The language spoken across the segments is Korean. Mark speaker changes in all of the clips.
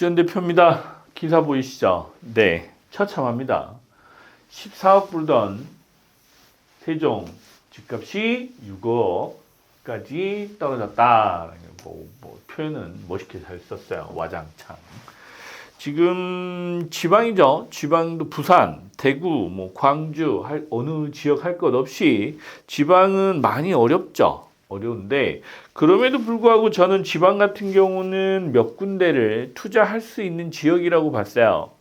Speaker 1: 주연 대표입니다. 기사 보이시죠? 네, 처참합니다. 14억 불던 세종 집값이 6억까지 떨어졌다. 뭐, 뭐 표현은 멋있게 잘 썼어요. 와장창. 지금 지방이죠. 지방도 부산, 대구, 뭐 광주, 할, 어느 지역 할 것 없이 지방은 많이 어렵죠. 어려운데 그럼에도 불구하고 저는 지방 같은 경우는 몇 군데를 투자할 수 있는 지역이라고 봤어요.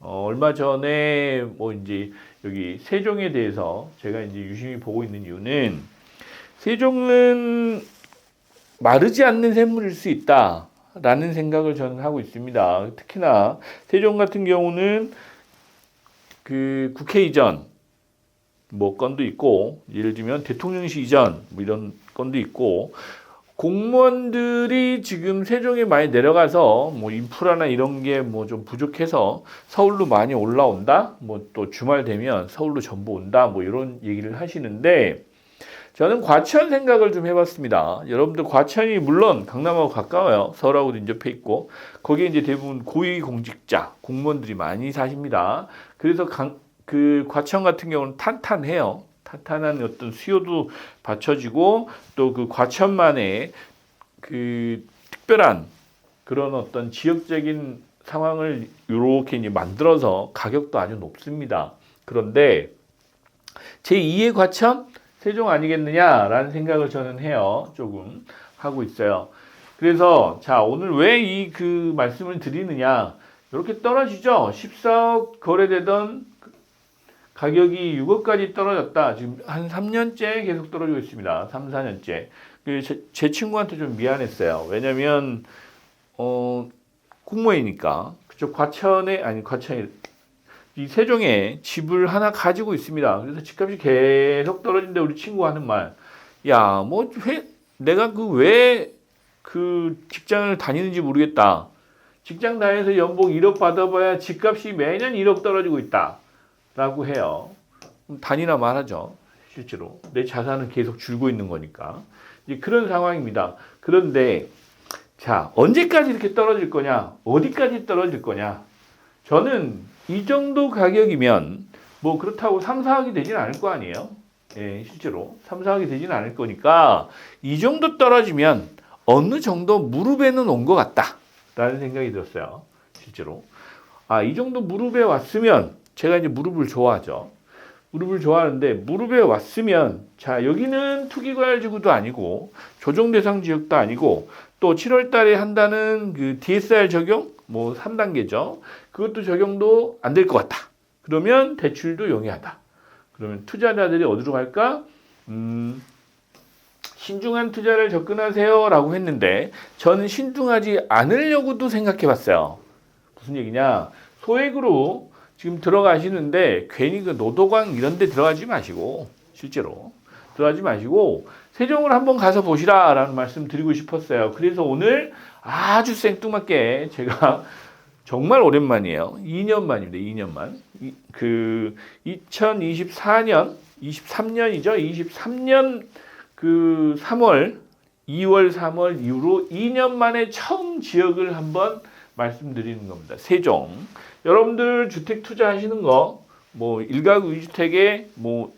Speaker 1: 어, 얼마 전에 뭐 이제 여기 세종에 대해서 제가 이제 유심히 보고 있는 이유는 세종은 마르지 않는 샘물일 수 있다 라는 생각을 저는 하고 있습니다. 특히나 세종 같은 경우는 그 국회 이전 뭐 건도 있고 예를 들면 대통령실 이전 뭐 이런 건도 있고 공무원들이 지금 세종에 많이 내려가서 뭐 인프라나 이런 게 뭐 좀 부족해서 서울로 많이 올라온다. 뭐 또 주말 되면 서울로 전부 온다. 뭐 이런 얘기를 하시는데 저는 과천 생각을 좀 해봤습니다. 여러분들 과천이 물론 강남하고 가까워요. 서울하고도 인접해 있고 거기에 이제 대부분 고위 공직자 공무원들이 많이 사십니다. 그래서 강, 그 과천 같은 경우는 탄탄해요. 탄탄한 어떤 수요도 받쳐지고 또 그 과천만의 그 특별한 그런 어떤 지역적인 상황을 이렇게 이제 만들어서 가격도 아주 높습니다. 그런데 제 2의 과천 세종 아니겠느냐라는 생각을 저는 해요. 조금 하고 있어요. 그래서 자 오늘 왜 이 그 말씀을 드리느냐 이렇게 떨어지죠. 14억 거래되던 가격이 6억까지 떨어졌다. 지금 한 3년째 계속 떨어지고 있습니다. 3, 4년째. 그 제, 제 친구한테 좀 미안했어요. 왜냐면 어 국무회니까 그쪽 과천에 아니 과천이 이 세종에 집을 하나 가지고 있습니다. 그래서 집값이 계속 떨어진데 우리 친구가 하는 말, 야, 뭐, 회, 내가 그 왜 그 직장을 다니는지 모르겠다. 직장 다녀서 연봉 1억 받아봐야 집값이 매년 1억 떨어지고 있다. 라고 해요. 단이나 말하죠. 실제로. 내 자산은 계속 줄고 있는 거니까. 이제 그런 상황입니다. 그런데, 자, 언제까지 이렇게 떨어질 거냐? 어디까지 떨어질 거냐? 저는 이 정도 가격이면 뭐 그렇다고 3, 4억이 되진 않을 거 아니에요? 예, 실제로 3, 4억이 되진 않을 거니까 이 정도 떨어지면 어느 정도 무릎에는 온 것 같다. 라는 생각이 들었어요. 실제로. 아, 이 정도 무릎에 왔으면 제가 이제 무릎을 좋아하죠. 무릎을 좋아하는데 무릎에 왔으면 자, 여기는 투기과열 지구도 아니고 조정 대상 지역도 아니고 또 7월 달에 한다는 그 DSR 적용 뭐 3단계죠. 그것도 적용도 안 될 것 같다. 그러면 대출도 용이하다. 그러면 투자자들이 어디로 갈까? 음, 신중한 투자를 접근하세요 라고 했는데 저는 신중하지 않으려고도 생각해 봤어요. 무슨 얘기냐? 소액으로 지금 들어가시는데 괜히 그 노도광 이런 데 들어가지 마시고 실제로 들어가지 마시고 세종을 한번 가서 보시라라는 말씀 드리고 싶었어요. 그래서 오늘 아주 생뚱맞게 제가 정말 오랜만이에요. 2년 만입니다. 2년 만. 이, 그 2024년, 23년이죠. 23년 그 3월, 2월, 3월 이후로 2년 만에 처음 지역을 한번 말씀드리는 겁니다. 세종. 여러분들 주택 투자하시는 거, 뭐 일가구 이주택에 뭐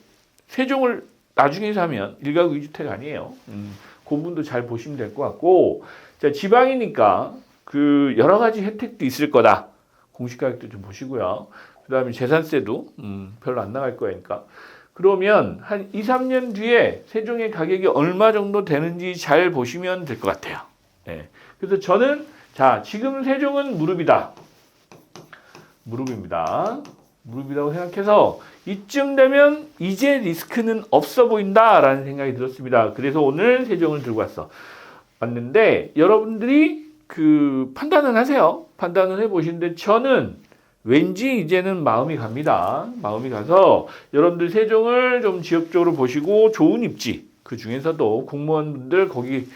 Speaker 1: 세종을 나중에 사면 일가구 이주택 아니에요. 음, 그 부분도 잘 보시면 될 것 같고, 자 지방이니까 그 여러 가지 혜택도 있을 거다. 공시가격도 좀 보시고요. 그 다음에 재산세도 음, 별로 안 나갈 거니까. 그러면 한 2, 3년 뒤에 세종의 가격이 얼마 정도 되는지 잘 보시면 될 것 같아요. 네. 그래서 저는 자 지금 세종은 무릎이다. 무릎입니다. 무릎이라고 생각해서 이쯤 되면 이제 리스크는 없어 보인다라는 생각이 들었습니다. 그래서 오늘 세종을 들고 왔어. 왔는데 여러분들이 그 판단을 하세요. 판단을 해 보시는데 저는 왠지 이제는 마음이 갑니다. 마음이 가서 여러분들 세종을 좀 지역적으로 보시고 좋은 입지 그 중에서도 공무원분들 거기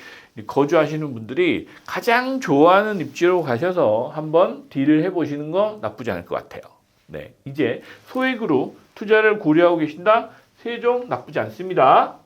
Speaker 1: 거주하시는 분들이 가장 좋아하는 입지로 가셔서 한번 딜을 해보시는 거 나쁘지 않을 것 같아요. 네, 이제 소액으로 투자를 고려하고 계신다. 세종 나쁘지 않습니다.